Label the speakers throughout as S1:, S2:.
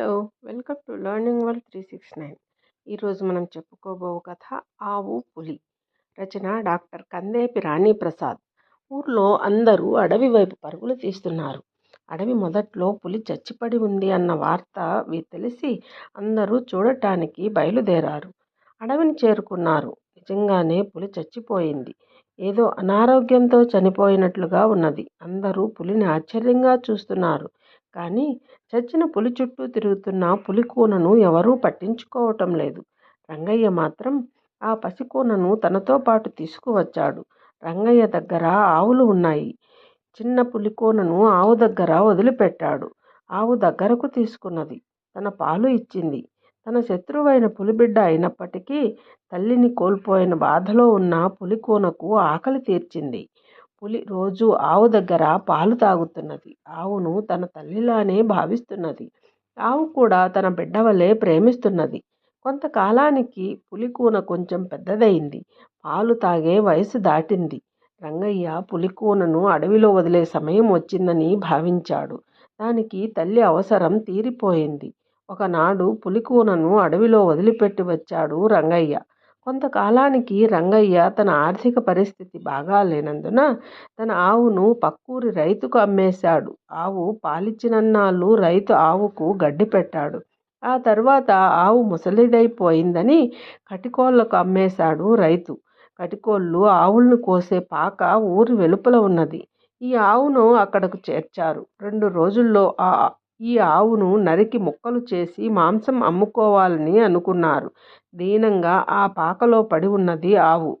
S1: Hello! Welcome to learning world three six nine. ఈరోజు మనం చెప్పుకోబో కథ ఆవు పులి. రచన డాక్టర్ కందేపి రాణి ప్రసాద్. ఊర్లో అందరూ అడవి వైపు పరుగులు తీస్తున్నారు. అడవి మొదట్లో పులి చచ్చిపడి ఉంది అన్న వార్త తెలిసి అందరూ చూడటానికి బయలుదేరారు. అడవిని చేరుకున్నారు. నిజంగానే పులి చచ్చిపోయింది. ఏదో అనారోగ్యంతో చనిపోయినట్లుగా ఉన్నది. అందరూ పులిని ఆశ్చర్యంగా చూస్తున్నారు. కానీ చచ్చిన పులి చుట్టూ తిరుగుతున్న పులికూనను ఎవరూ పట్టించుకోవటం లేదు. రంగయ్య మాత్రం ఆ పసికూనను తనతో పాటు తీసుకువచ్చాడు. రంగయ్య దగ్గర ఆవులు ఉన్నాయి. చిన్న పులికూనను ఆవు దగ్గర వదిలిపెట్టాడు. ఆవు దగ్గరకు తీసుకున్నది. తన పాలు ఇచ్చింది. తన శత్రువైన పులిబిడ్డ అయినప్పటికీ తల్లిని కోల్పోయిన బాధలో ఉన్న పులికూనకు ఆకలి తీర్చింది. పులి రోజు ఆవు దగ్గర పాలు తాగుతున్నది. ఆవును తన తల్లిలానే భావిస్తున్నది. ఆవు కూడా తన బిడ్డ వలె ప్రేమిస్తున్నది. కొంతకాలానికి పులికూన కొంచెం పెద్దదైంది పాలు తాగే వయసు దాటింది. రంగయ్య పులికూనను అడవిలో వదిలే సమయం వచ్చిందని భావించాడు. దానికి తల్లి అవసరం తీరిపోయింది. ఒకనాడు పులికూనను అడవిలో వదిలిపెట్టి వచ్చాడు రంగయ్య. కొంతకాలానికి రంగయ్య తన ఆర్థిక పరిస్థితి బాగా లేనందున తన ఆవును పక్కూరి రైతుకు అమ్మేశాడు. ఆవు పాలిచ్చినన్నాళ్ళు రైతు ఆవుకు గడ్డి పెట్టాడు. ఆ తర్వాత ఆవు ముసలిదైపోయిందని కటికోళ్ళకు అమ్మేశాడు రైతు. కటికోళ్ళు ఆవులను కోసే పాక ఊరి వెలుపల ఉన్నది. ఈ ఆవును అక్కడకు చేర్చారు. రెండు రోజుల్లో ఆ ఈ ఆవును నరికి ముక్కలు చేసి మాంసం అమ్ముకోవాలని అనుకున్నారు. దీనంగా ఆ పాకలో పడి ఉన్నది ఆవు.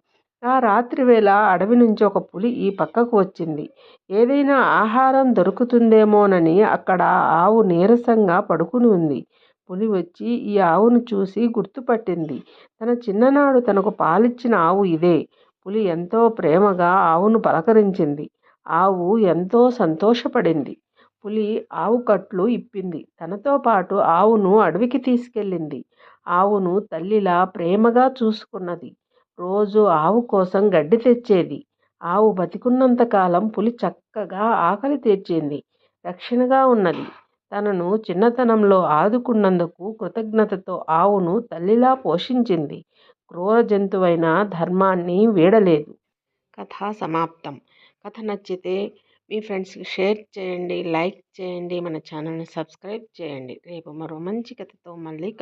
S1: ఆ రాత్రివేళ అడవి నుంచి ఒక పులి ఈ పక్కకు వచ్చింది. ఏదైనా ఆహారం దొరుకుతుందేమోనని అక్కడ ఆవు నీరసంగా పడుకుని ఉంది. పులి వచ్చి ఈ ఆవును చూసి గుర్తుపట్టింది. తన చిన్ననాడు తనకు పాలిచ్చిన ఆవు ఇదే. పులి ఎంతో ప్రేమగా ఆవును పలకరించింది. ఆవు ఎంతో సంతోషపడింది. పులి ఆవు కట్లు ఇప్పింది. తనతో పాటు ఆవును అడవికి తీసుకెళ్ళింది. ఆవును తల్లిలా ప్రేమగా చూసుకున్నది. రోజు ఆవు కోసం గడ్డి తెచ్చేది. ఆవు బతికున్నంతకాలం పులి చక్కగా ఆకలి తీర్చింది. రక్షణగా ఉన్నది. తనను చిన్నతనంలో ఆదుకున్నందుకు కృతజ్ఞతతో ఆవును తల్లిలా పోషించింది. క్రూర జంతువైన ధర్మాన్ని వీడలేదు. కథ సమాప్తం. కథ నచ్చితే మీ ఫ్రెండ్స్కి షేర్ చేయండి లైక్ చేయండి మన ఛానల్ని సబ్స్క్రైబ్ చేయండి. రేపు మరో మంచి కథతో మళ్ళీ కలు